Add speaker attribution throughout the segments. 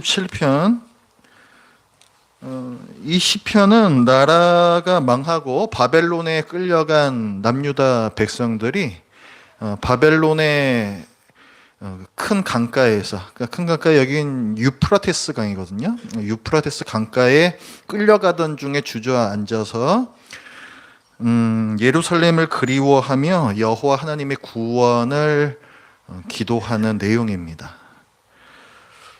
Speaker 1: 17편 20편은 어, 나라가 망하고 바벨론에 끌려간 남유다 백성들이 어, 바벨론의 어, 큰 강가에서 그러니까 큰 강가 여긴 유프라테스 강이거든요. 유프라테스 강가에 끌려가던 중에 주저앉아서 음, 예루살렘을 그리워하며 여호와 하나님의 구원을 기도하는 내용입니다.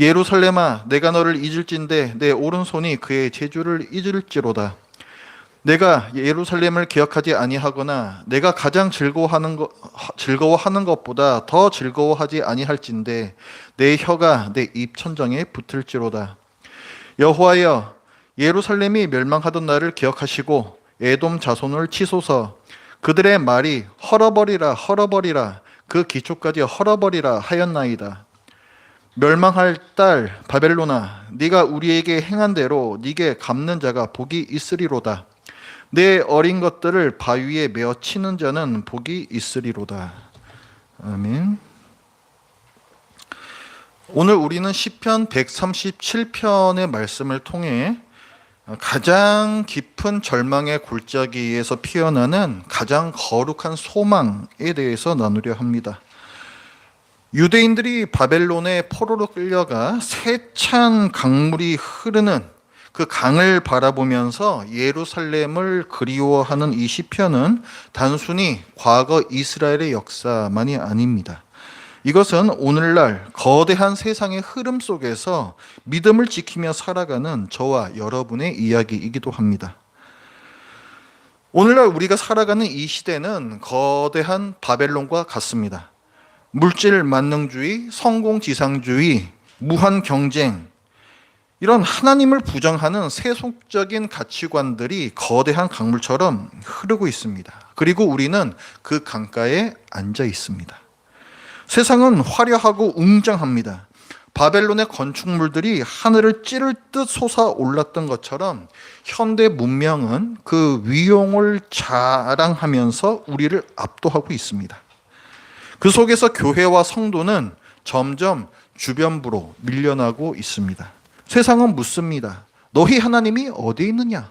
Speaker 1: 예루살렘아 내가 너를 잊을진데 내 오른손이 그의 재주를 잊을지로다. 내가 예루살렘을 기억하지 아니하거나 내가 가장 즐거워하는 것 즐거워하는 것보다 더 즐거워하지 아니할진데 내 혀가 내입 천정에 붙을지로다. 여호와여 예루살렘이 멸망하던 날을 기억하시고 에돔 자손을 치소서 그들의 말이 헐어버리라 헐어버리라 그 기초까지 헐어버리라 하였나이다. 멸망할 딸 바벨로나 네가 우리에게 행한 대로 네게 갚는 자가 복이 있으리로다. 내 어린 것들을 바위에 메어 치는 자는 복이 있으리로다. 아멘. 오늘 우리는 시편 137편의 말씀을 통해 가장 깊은 절망의 골짜기에서 피어나는 가장 거룩한 소망에 대해서 나누려 합니다. 유대인들이 바벨론의 포로로 끌려가 세찬 강물이 흐르는 그 강을 바라보면서 예루살렘을 그리워하는 이 시편은 단순히 과거 이스라엘의 역사만이 아닙니다. 이것은 오늘날 거대한 세상의 흐름 속에서 믿음을 지키며 살아가는 저와 여러분의 이야기이기도 합니다. 오늘날 우리가 살아가는 이 시대는 거대한 바벨론과 같습니다. 물질 만능주의, 성공 지상주의, 무한 경쟁, 이런 하나님을 부정하는 세속적인 가치관들이 거대한 강물처럼 흐르고 있습니다. 그리고 우리는 그 강가에 앉아 있습니다. 세상은 화려하고 웅장합니다. 바벨론의 건축물들이 하늘을 찌를 듯 솟아올랐던 것처럼 현대 문명은 그 위용을 자랑하면서 우리를 압도하고 있습니다. 그 속에서 교회와 성도는 점점 주변부로 밀려나고 있습니다. 세상은 묻습니다. 너희 하나님이 어디 있느냐?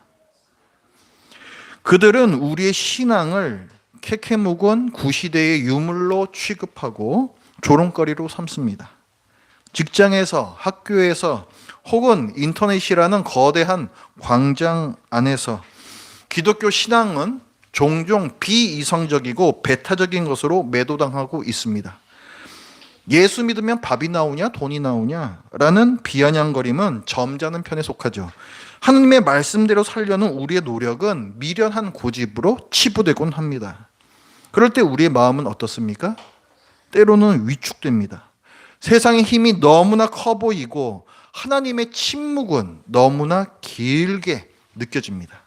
Speaker 1: 그들은 우리의 신앙을 케케묵은 구시대의 유물로 취급하고 조롱거리로 삼습니다. 직장에서, 학교에서, 혹은 인터넷이라는 거대한 광장 안에서 기독교 신앙은 종종 비이성적이고 배타적인 것으로 매도당하고 있습니다. 예수 믿으면 밥이 나오냐 돈이 나오냐 라는 비아냥거림은 점잖은 편에 속하죠. 하나님의 말씀대로 살려는 우리의 노력은 미련한 고집으로 치부되곤 합니다. 그럴 때 우리의 마음은 어떻습니까? 때로는 위축됩니다. 세상의 힘이 너무나 커 보이고 하나님의 침묵은 너무나 길게 느껴집니다.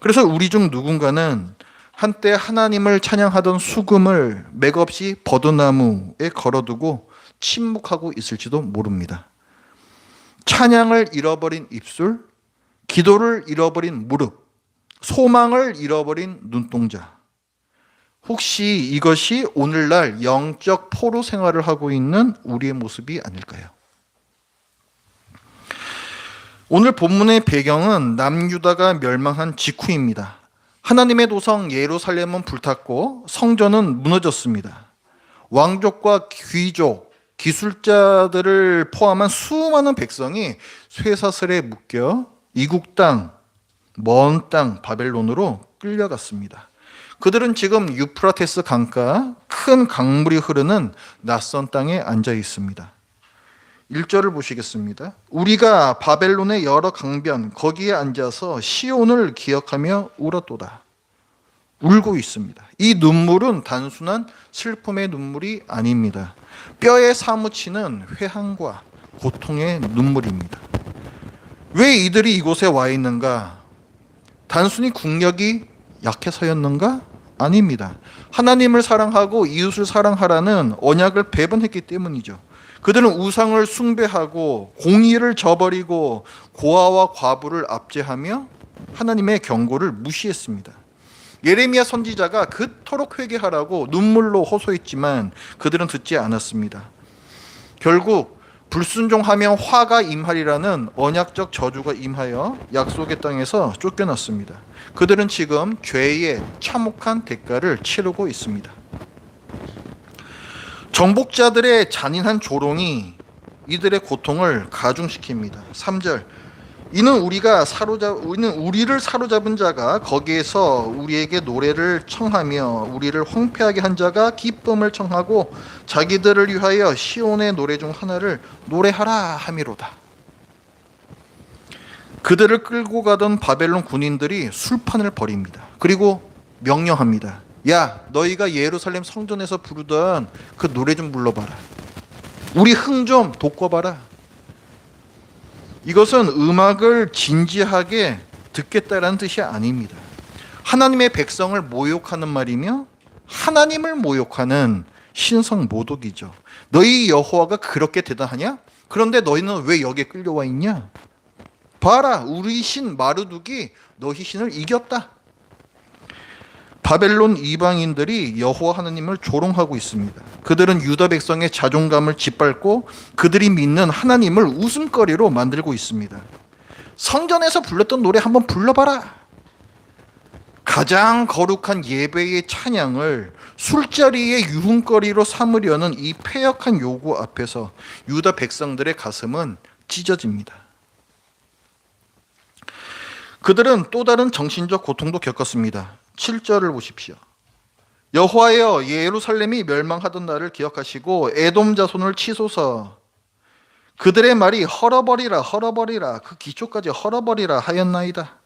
Speaker 1: 그래서 우리 중 누군가는 한때 하나님을 찬양하던 수금을 맥없이 버드나무에 걸어두고 침묵하고 있을지도 모릅니다. 찬양을 잃어버린 입술, 기도를 잃어버린 무릎, 소망을 잃어버린 눈동자. 혹시 이것이 오늘날 영적 포로 생활을 하고 있는 우리의 모습이 아닐까요? 오늘 본문의 배경은 남유다가 멸망한 직후입니다. 하나님의 도성 예루살렘은 불탔고 성전은 무너졌습니다. 왕족과 귀족, 기술자들을 포함한 수많은 백성이 쇠사슬에 묶여 이국 땅, 먼 땅 바벨론으로 끌려갔습니다. 그들은 지금 유프라테스 강가 큰 강물이 흐르는 낯선 땅에 앉아 있습니다. 1절을 보시겠습니다. 우리가 바벨론의 여러 강변 거기에 앉아서 시온을 기억하며 울었도다. 울고 있습니다. 이 눈물은 단순한 슬픔의 눈물이 아닙니다. 뼈에 사무치는 회한과 고통의 눈물입니다. 왜 이들이 이곳에 와 있는가? 단순히 국력이 약해서였는가? 아닙니다. 하나님을 사랑하고 이웃을 사랑하라는 언약을 배분했기 때문이죠. 그들은 우상을 숭배하고 공의를 저버리고 고아와 과부를 압제하며 하나님의 경고를 무시했습니다. 예레미야 선지자가 그토록 회개하라고 눈물로 호소했지만 그들은 듣지 않았습니다. 결국 불순종하면 화가 임하리라는 언약적 저주가 임하여 약속의 땅에서 쫓겨났습니다. 그들은 지금 죄의 참혹한 대가를 치르고 있습니다. 정복자들의 잔인한 조롱이 이들의 고통을 가중시킵니다. 3절. 이는 우리가 사로잡 이는 우리를 사로잡은 자가 거기에서 우리에게 노래를 청하며 우리를 황폐하게 한 자가 기쁨을 청하고 자기들을 위하여 시온의 노래 중 하나를 노래하라 함이로다. 그들을 끌고 가던 바벨론 군인들이 술판을 벌입니다. 그리고 명령합니다. 야, 너희가 예루살렘 성전에서 부르던 그 노래 좀 불러봐라. 우리 흥 좀 돋궈봐라. 이것은 음악을 진지하게 듣겠다라는 뜻이 아닙니다. 하나님의 백성을 모욕하는 말이며 하나님을 모욕하는 신성 모독이죠. 너희 여호와가 그렇게 대단하냐? 그런데 너희는 왜 여기에 끌려와 있냐? 봐라, 우리 신 마르둑이 너희 신을 이겼다. 바벨론 이방인들이 여호와 하느님을 조롱하고 있습니다. 그들은 유다 백성의 자존감을 짓밟고 그들이 믿는 하나님을 웃음거리로 만들고 있습니다. 성전에서 불렀던 노래 한번 불러봐라. 가장 거룩한 예배의 찬양을 술자리의 유흥거리로 삼으려는 이 폐역한 요구 앞에서 유다 백성들의 가슴은 찢어집니다. 그들은 또 다른 정신적 고통도 겪었습니다. 7절을 보십시오. 여호와여 예루살렘이 멸망하던 날을 기억하시고 에돔 자손을 치소서 그들의 말이 헐어버리라 헐어버리라 그 기초까지 헐어버리라 하였나이다.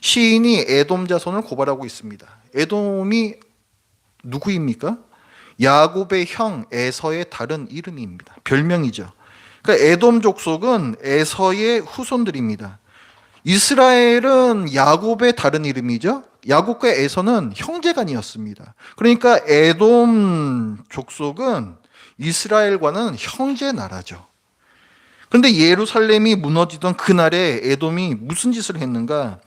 Speaker 1: 시인이 에돔 자손을 고발하고 있습니다. 에돔이 누구입니까? 야곱의 형 에서의 다른 이름입니다. 별명이죠. 그러니까 에돔 족속은 에서의 후손들입니다. 이스라엘은 야곱의 다른 이름이죠. 야곱과 에서는 형제간이었습니다. 그러니까 에돔 족속은 이스라엘과는 형제 나라죠. 그런데 예루살렘이 무너지던 그날에 에돔이 무슨 짓을 했는가?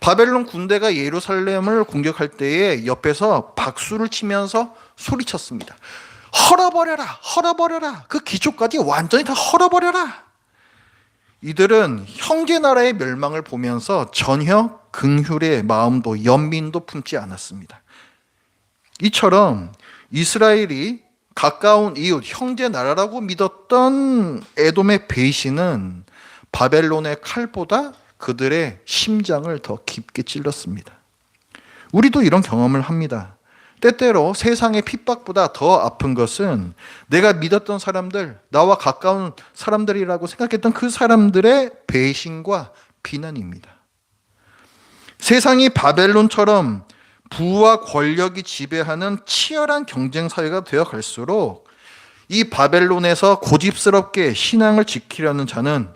Speaker 1: 바벨론 군대가 예루살렘을 공격할 때에 옆에서 박수를 치면서 소리쳤습니다. 헐어버려라! 헐어버려라! 그 기초까지 완전히 다 헐어버려라! 이들은 형제 나라의 멸망을 보면서 전혀 긍휼의 마음도 연민도 품지 않았습니다. 이처럼 이스라엘이 가까운 이웃 형제 나라라고 믿었던 에돔의 배신은 바벨론의 칼보다 그들의 심장을 더 깊게 찔렀습니다. 우리도 이런 경험을 합니다. 때때로 세상의 핍박보다 더 아픈 것은 내가 믿었던 사람들, 나와 가까운 사람들이라고 생각했던 그 사람들의 배신과 비난입니다. 세상이 바벨론처럼 부와 권력이 지배하는 치열한 경쟁 사회가 되어 갈수록 이 바벨론에서 고집스럽게 신앙을 지키려는 자는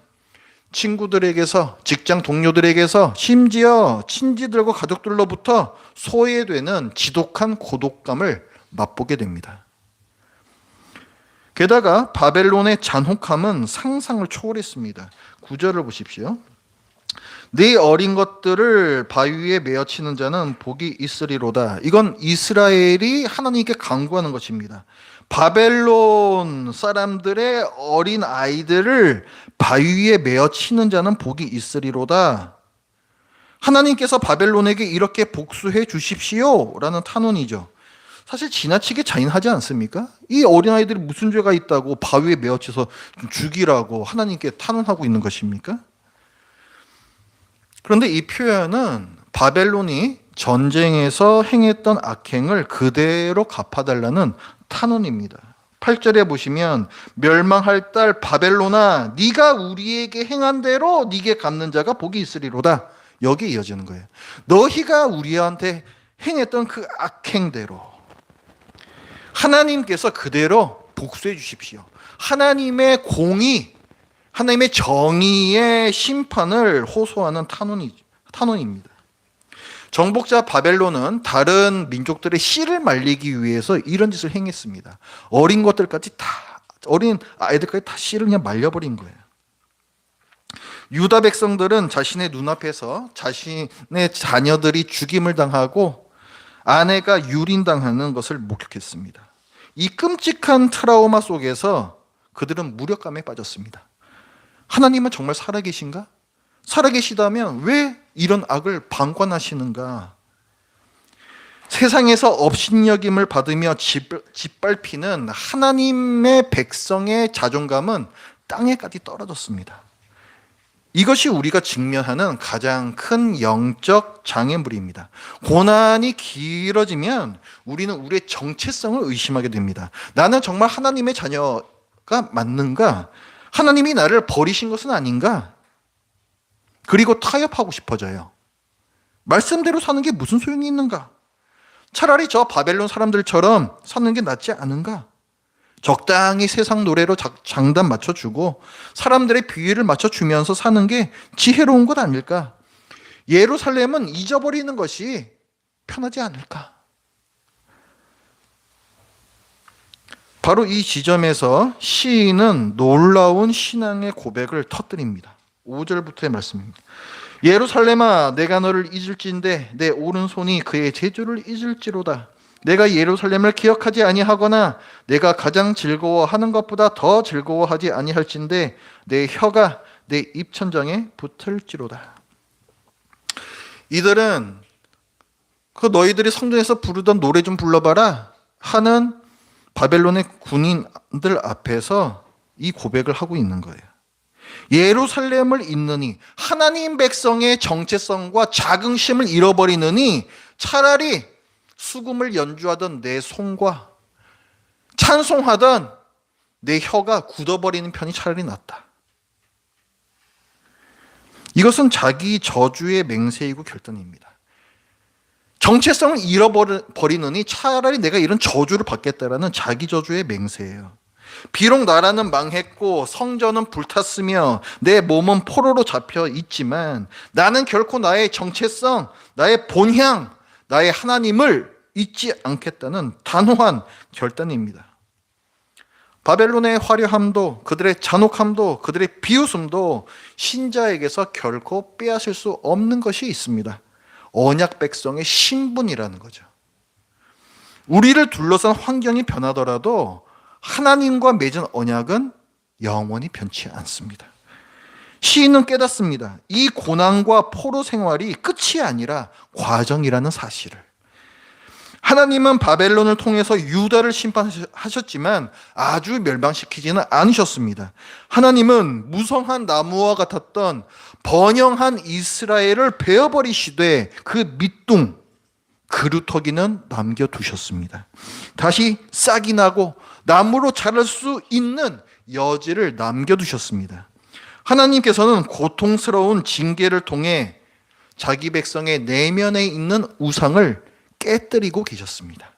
Speaker 1: 친구들에게서, 직장 동료들에게서, 심지어 친지들과 가족들로부터 소외되는 지독한 고독감을 맛보게 됩니다. 게다가 바벨론의 잔혹함은 상상을 초월했습니다. 구절을 보십시오. 네 어린 것들을 바위에 메어치는 자는 복이 있으리로다. 이건 이스라엘이 하나님께 강구하는 것입니다. 바벨론 사람들의 어린 아이들을 바위에 메어 치는 자는 복이 있으리로다. 하나님께서 바벨론에게 이렇게 복수해 주십시오. 라는 탄원이죠. 사실 지나치게 잔인하지 않습니까? 이 어린아이들이 무슨 죄가 있다고 바위에 메어쳐서 죽이라고 하나님께 탄원하고 있는 것입니까? 그런데 이 표현은 바벨론이 전쟁에서 행했던 악행을 그대로 갚아달라는 탄원입니다. 8절에 보시면 멸망할 딸 바벨로나 네가 우리에게 행한 대로 네게 갚는 자가 복이 있으리로다. 여기에 이어지는 거예요. 너희가 우리한테 행했던 그 악행대로 하나님께서 그대로 복수해 주십시오. 하나님의 공의, 하나님의 정의의 심판을 호소하는 탄원이, 탄원입니다. 정복자 바벨론은 다른 민족들의 씨를 말리기 위해서 이런 짓을 행했습니다. 어린 것들까지 다, 어린 아이들까지 다 씨를 그냥 말려버린 거예요. 유다 백성들은 자신의 눈앞에서 자신의 자녀들이 죽임을 당하고 아내가 유린당하는 것을 목격했습니다. 이 끔찍한 트라우마 속에서 그들은 무력감에 빠졌습니다. 하나님은 정말 살아계신가? 살아계시다면 왜 이런 악을 방관하시는가? 세상에서 업신여김을 받으며 짓밟히는 하나님의 백성의 자존감은 땅에까지 떨어졌습니다. 이것이 우리가 직면하는 가장 큰 영적 장애물입니다. 고난이 길어지면 우리는 우리의 정체성을 의심하게 됩니다. 나는 정말 하나님의 자녀가 맞는가? 하나님이 나를 버리신 것은 아닌가? 그리고 타협하고 싶어져요. 말씀대로 사는 게 무슨 소용이 있는가? 차라리 저 바벨론 사람들처럼 사는 게 낫지 않은가? 적당히 세상 노래로 장단 맞춰주고 사람들의 비위를 맞춰주면서 사는 게 지혜로운 것 아닐까? 예루살렘은 잊어버리는 것이 편하지 않을까? 바로 이 지점에서 시인은 놀라운 신앙의 고백을 터뜨립니다. 5절부터의 말씀입니다. 예루살렘아 내가 너를 잊을지인데 내 오른손이 그의 재주를 잊을지로다. 내가 예루살렘을 기억하지 아니하거나 내가 가장 즐거워하는 것보다 더 즐거워하지 아니할진데 내 혀가 내 입천장에 붙을지로다. 이들은 그 너희들이 성전에서 부르던 노래 좀 불러봐라 하는 바벨론의 군인들 앞에서 이 고백을 하고 있는 거예요. 예루살렘을 잇느니 하나님 백성의 정체성과 자긍심을 잃어버리느니 차라리 수금을 연주하던 내 손과 찬송하던 내 혀가 굳어버리는 편이 차라리 낫다. 이것은 자기 저주의 맹세이고 결단입니다. 정체성을 잃어버리느니 차라리 내가 이런 저주를 받겠다라는 자기 저주의 맹세예요. 비록 나라는 망했고 성전은 불탔으며 내 몸은 포로로 잡혀 있지만 나는 결코 나의 정체성, 나의 본향, 나의 하나님을 잊지 않겠다는 단호한 결단입니다. 바벨론의 화려함도 그들의 잔혹함도 그들의 비웃음도 신자에게서 결코 빼앗을 수 없는 것이 있습니다. 언약 백성의 신분이라는 거죠. 우리를 둘러싼 환경이 변하더라도 하나님과 맺은 언약은 영원히 변치 않습니다. 시인은 깨닫습니다. 이 고난과 포로 생활이 끝이 아니라 과정이라는 사실을. 하나님은 바벨론을 통해서 유다를 심판하셨지만 아주 멸망시키지는 않으셨습니다. 하나님은 무성한 나무와 같았던 번영한 이스라엘을 베어버리시되 그 밑둥, 그루터기는 남겨두셨습니다. 다시 싹이 나고 나무로 자랄 수 있는 여지를 남겨두셨습니다. 하나님께서는 고통스러운 징계를 통해 자기 백성의 내면에 있는 우상을 깨뜨리고 계셨습니다.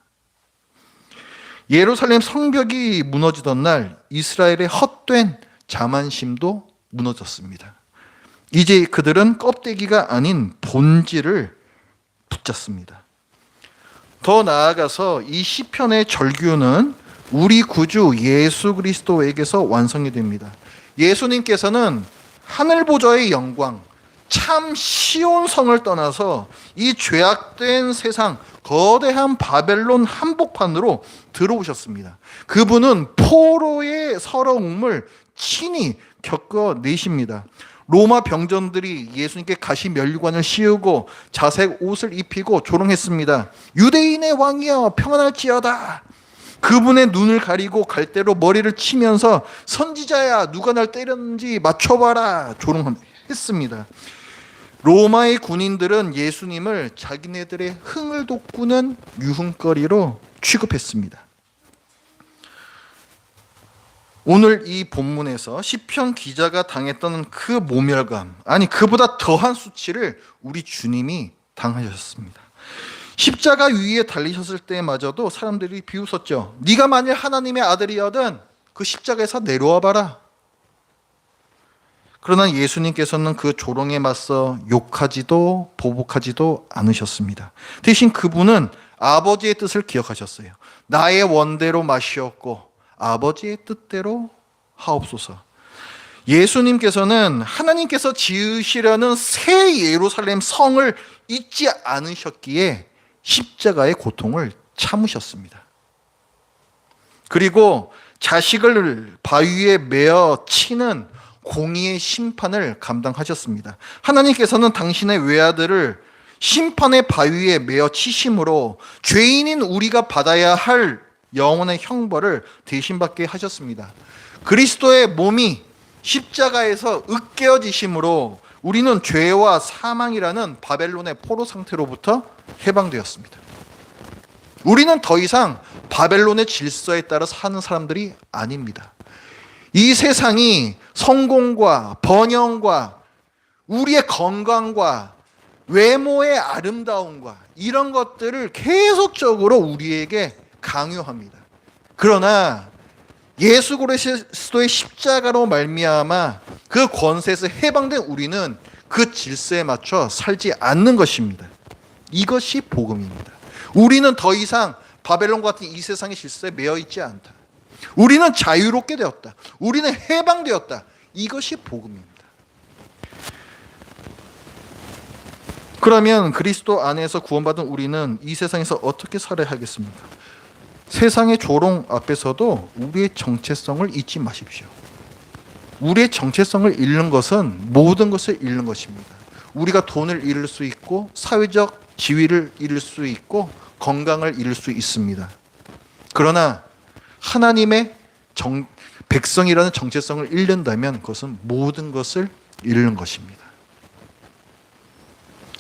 Speaker 1: 예루살렘 성벽이 무너지던 날 이스라엘의 헛된 자만심도 무너졌습니다. 이제 그들은 껍데기가 아닌 본질을 붙잡습니다. 더 나아가서 이 시편의 절규는 우리 구주 예수 그리스도에게서 완성이 됩니다. 예수님께서는 하늘 보좌의 영광, 참 시온성을 떠나서 이 죄악된 세상 거대한 바벨론 한복판으로 들어오셨습니다. 그분은 포로의 서러움을 친히 겪어내십니다. 로마 병전들이 예수님께 가시 면류관을 씌우고 자색 옷을 입히고 조롱했습니다. 유대인의 왕이여 평안할지어다. 그분의 눈을 가리고 갈대로 머리를 치면서 선지자야 누가 날 때렸는지 맞춰봐라 조롱했습니다. 로마의 군인들은 예수님을 자기네들의 흥을 돋구는 유흥거리로 취급했습니다. 오늘 이 본문에서 시편 기자가 당했던 그 모멸감, 아니 그보다 더한 수치를 우리 주님이 당하셨습니다. 십자가 위에 달리셨을 때마저도 사람들이 비웃었죠. 네가 만일 하나님의 아들이거든 그 십자가에서 내려와 봐라. 그러나 예수님께서는 그 조롱에 맞서 욕하지도 보복하지도 않으셨습니다. 대신 그분은 아버지의 뜻을 기억하셨어요. 나의 원대로 마시었고 아버지의 뜻대로 하옵소서. 예수님께서는 하나님께서 지으시려는 새 예루살렘 성을 잊지 않으셨기에 십자가의 고통을 참으셨습니다. 그리고 자식을 바위에 매어 치는 공의의 심판을 감당하셨습니다. 하나님께서는 당신의 외아들을 심판의 바위에 매어 치심으로 죄인인 우리가 받아야 할 영혼의 형벌을 대신받게 하셨습니다. 그리스도의 몸이 십자가에서 으깨어지심으로 우리는 죄와 사망이라는 바벨론의 포로 상태로부터 해방되었습니다. 우리는 더 이상 바벨론의 질서에 따라 사는 사람들이 아닙니다. 이 세상이 성공과 번영과 우리의 건강과 외모의 아름다움과 이런 것들을 계속적으로 우리에게 강요합니다. 그러나 예수 그리스도의 십자가로 말미암아 그 권세에서 해방된 우리는 그 질서에 맞춰 살지 않는 것입니다. 이것이 복음입니다. 우리는 더 이상 바벨론 같은 이 세상의 질서에 매여 있지 않다. 우리는 자유롭게 되었다. 우리는 해방되었다. 이것이 복음입니다. 그러면 그리스도 안에서 구원받은 우리는 이 세상에서 어떻게 살아야 하겠습니까? 세상의 조롱 앞에서도 우리의 정체성을 잊지 마십시오. 우리의 정체성을 잃는 것은 모든 것을 잃는 것입니다. 우리가 돈을 잃을 수 있고 사회적 지위를 잃을 수 있고 건강을 잃을 수 있습니다. 그러나 하나님의 정, 백성이라는 정체성을 잃는다면 그것은 모든 것을 잃는 것입니다.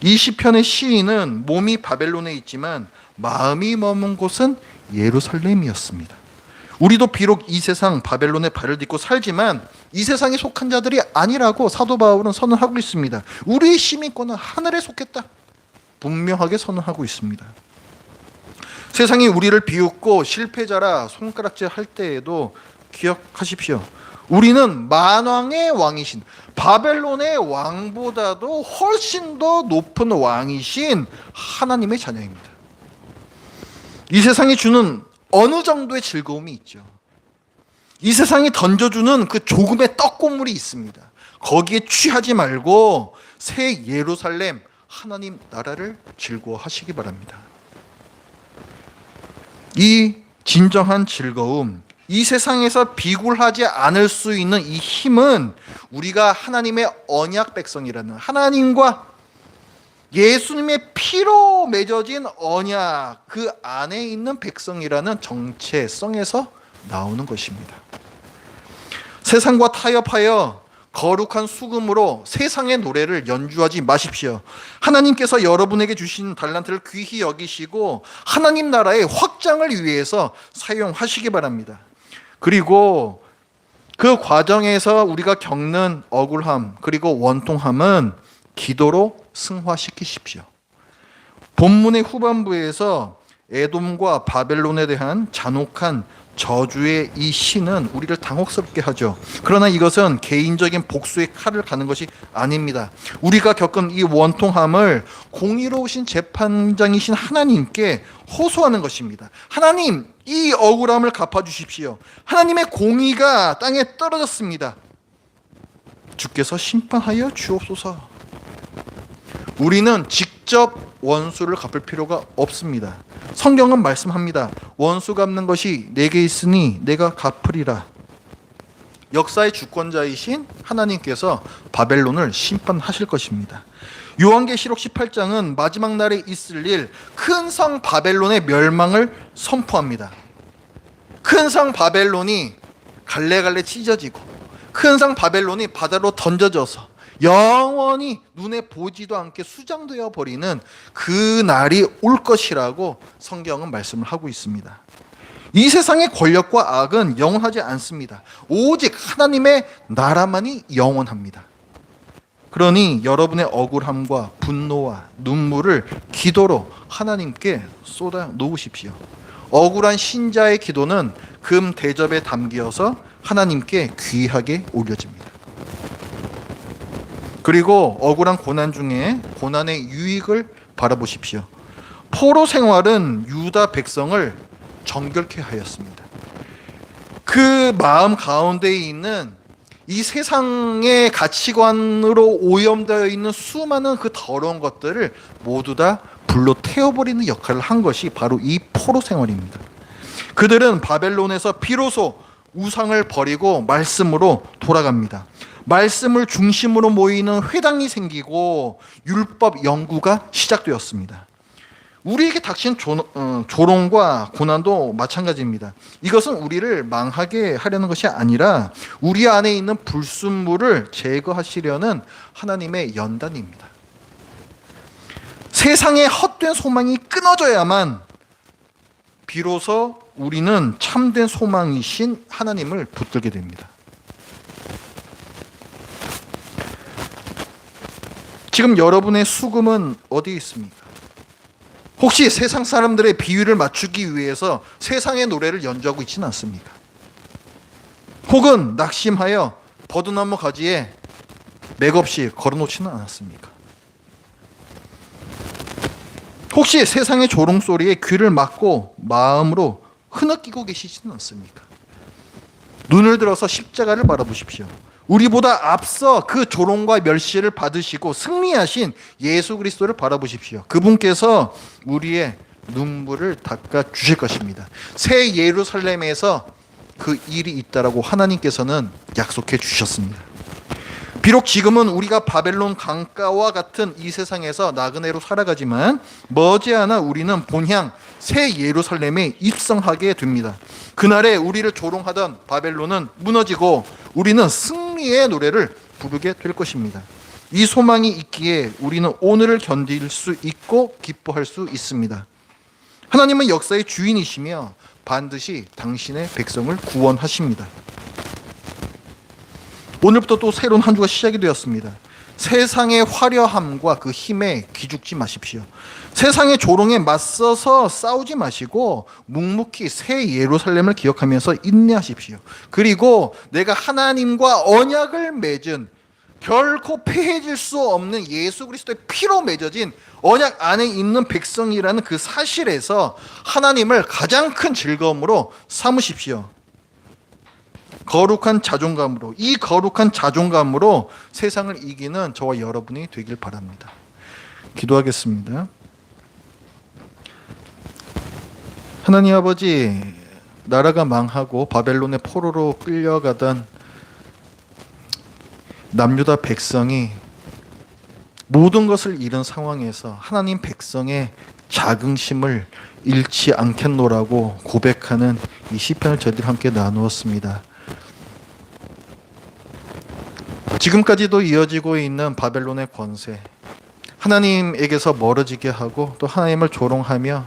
Speaker 1: 이 시편의 시인은 몸이 바벨론에 있지만 마음이 머문 곳은 예루살렘이었습니다. 우리도 비록 이 세상 바벨론의 발을 딛고 살지만 이 세상에 속한 자들이 아니라고 사도 바울은 선언하고 있습니다. 우리의 시민권은 하늘에 속했다. 분명하게 선언하고 있습니다. 세상이 우리를 비웃고 실패자라 손가락질 할 때에도 기억하십시오. 우리는 만왕의 왕이신 바벨론의 왕보다도 훨씬 더 높은 왕이신 하나님의 자녀입니다. 이 세상이 주는 어느 정도의 즐거움이 있죠. 이 세상이 던져주는 그 조금의 떡고물이 있습니다. 거기에 취하지 말고 새 예루살렘 하나님 나라를 즐거워하시기 바랍니다. 이 진정한 즐거움, 이 세상에서 비굴하지 않을 수 있는 이 힘은 우리가 하나님의 언약 백성이라는 하나님과 예수님의 피로 맺어진 언약 그 안에 있는 백성이라는 정체성에서 나오는 것입니다. 세상과 타협하여 거룩한 수금으로 세상의 노래를 연주하지 마십시오. 하나님께서 여러분에게 주신 달란트를 귀히 여기시고 하나님 나라의 확장을 위해서 사용하시기 바랍니다. 그리고 그 과정에서 우리가 겪는 억울함 그리고 원통함은 기도로 승화시키십시오. 본문의 후반부에서 에돔과 바벨론에 대한 잔혹한 저주의 이 시는 우리를 당혹스럽게 하죠. 그러나 이것은 개인적인 복수의 칼을 가는 것이 아닙니다. 우리가 겪은 이 원통함을 공의로우신 재판장이신 하나님께 호소하는 것입니다. 하나님, 이 억울함을 갚아주십시오. 하나님의 공의가 땅에 떨어졌습니다. 주께서 심판하여 주옵소서. 우리는 직접 원수를 갚을 필요가 없습니다. 성경은 말씀합니다. 원수 갚는 것이 내게 있으니 내가 갚으리라. 역사의 주권자이신 하나님께서 바벨론을 심판하실 것입니다. 요한계시록 18장은 마지막 날에 있을 일큰 성 바벨론의 멸망을 선포합니다. 큰 성 바벨론이 갈래갈래 찢어지고 큰 성 바벨론이 바다로 던져져서 영원히 눈에 보지도 않게 수장되어 버리는 그 날이 올 것이라고 성경은 말씀을 하고 있습니다. 이 세상의 권력과 악은 영원하지 않습니다. 오직 하나님의 나라만이 영원합니다. 그러니 여러분의 억울함과 분노와 눈물을 기도로 하나님께 쏟아 놓으십시오. 억울한 신자의 기도는 금 대접에 담기서 하나님께 귀하게 올려집니다. 그리고 억울한 고난 중에 고난의 유익을 바라보십시오. 포로 생활은 유다 백성을 정결케 하였습니다. 그 마음 가운데 있는 이 세상의 가치관으로 오염되어 있는 수많은 그 더러운 것들을 모두 다 불로 태워버리는 역할을 한 것이 바로 이 포로 생활입니다. 그들은 바벨론에서 비로소 우상을 버리고 말씀으로 돌아갑니다. 말씀을 중심으로 모이는 회당이 생기고 율법 연구가 시작되었습니다. 우리에게 닥친 어, 조롱과 고난도 마찬가지입니다. 이것은 우리를 망하게 하려는 것이 아니라 우리 안에 있는 불순물을 제거하시려는 하나님의 연단입니다. 세상의 헛된 소망이 끊어져야만 비로소 우리는 참된 소망이신 하나님을 붙들게 됩니다. 지금 여러분의 수금은 어디에 있습니까? 혹시 세상 사람들의 비위를 맞추기 위해서 세상의 노래를 연주하고 있지는 않습니까? 혹은 낙심하여 버드나무 가지에 맥없이 걸어놓지는 않았습니까? 혹시 세상의 조롱소리에 귀를 막고 마음으로 흐느끼고 계시지는 않습니까? 눈을 들어서 십자가를 바라보십시오. 우리보다 앞서 그 조롱과 멸시를 받으시고 승리하신 예수 그리스도를 바라보십시오. 그분께서 우리의 눈물을 닦아 주실 것입니다. 새 예루살렘에서 그 일이 있다라고 하나님께서는 약속해 주셨습니다. 비록 지금은 우리가 바벨론 강가와 같은 이 세상에서 나그네로 살아가지만 머지않아 우리는 본향 새 예루살렘에 입성하게 됩니다. 그날에 우리를 조롱하던 바벨론은 무너지고 우리는 승 승리의 노래를 부르게 될 것입니다. 이 소망이 있기에 우리는 오늘을 견딜 수 있고 기뻐할 수 있습니다. 하나님은 역사의 주인이시며 반드시 당신의 백성을 구원하십니다. 오늘부터 또 새로운 한 주가 시작이 되었습니다. 세상의 화려함과 그 힘에 기죽지 마십시오. 세상의 조롱에 맞서서 싸우지 마시고 묵묵히 새 예루살렘을 기억하면서 인내하십시오. 그리고 내가 하나님과 언약을 맺은 결코 폐해질 수 없는 예수 그리스도의 피로 맺어진 언약 안에 있는 백성이라는 그 사실에서 하나님을 가장 큰 즐거움으로 삼으십시오. 거룩한 자존감으로 이 거룩한 자존감으로 세상을 이기는 저와 여러분이 되길 바랍니다. 기도하겠습니다. 하나님 아버지 나라가 망하고 바벨론의 포로로 끌려가던 남유다 백성이 모든 것을 잃은 상황에서 하나님 백성의 자긍심을 잃지 않겠노라고 고백하는 이 시편을 저희들 함께 나누었습니다. 지금까지도 이어지고 있는 바벨론의 권세, 하나님에게서 멀어지게 하고 또 하나님을 조롱하며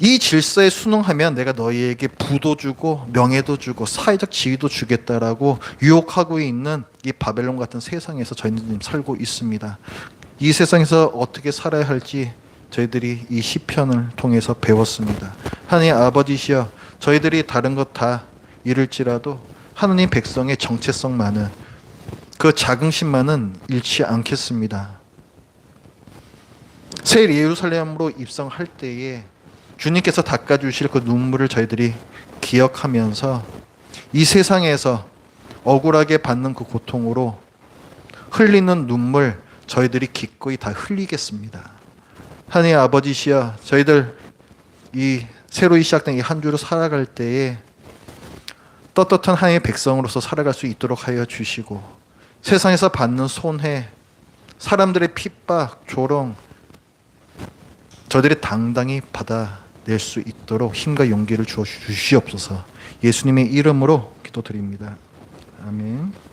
Speaker 1: 이 질서에 순응하면 내가 너희에게 부도 주고 명예도 주고 사회적 지위도 주겠다라고 유혹하고 있는 이 바벨론 같은 세상에서 저희는 살고 있습니다. 이 세상에서 어떻게 살아야 할지 저희들이 이 시편을 통해서 배웠습니다. 하나님 아버지시여 저희들이 다른 것 다 이럴지라도 하나님 백성의 정체성만은 그 자긍심만은 잃지 않겠습니다. 세 예루살렘으로 입성할 때에 주님께서 닦아주실 그 눈물을 저희들이 기억하면서 이 세상에서 억울하게 받는 그 고통으로 흘리는 눈물 저희들이 기꺼이 다 흘리겠습니다. 하나님 아버지시여 저희들 이 새로이 시작된 이 한 주로 살아갈 때에 떳떳한 하나님의 백성으로서 살아갈 수 있도록 하여 주시고 세상에서 받는 손해, 사람들의 핍박, 조롱, 저들이 당당히 받아낼 수 있도록 힘과 용기를 주시옵소서 예수님의 이름으로 기도드립니다. 아멘.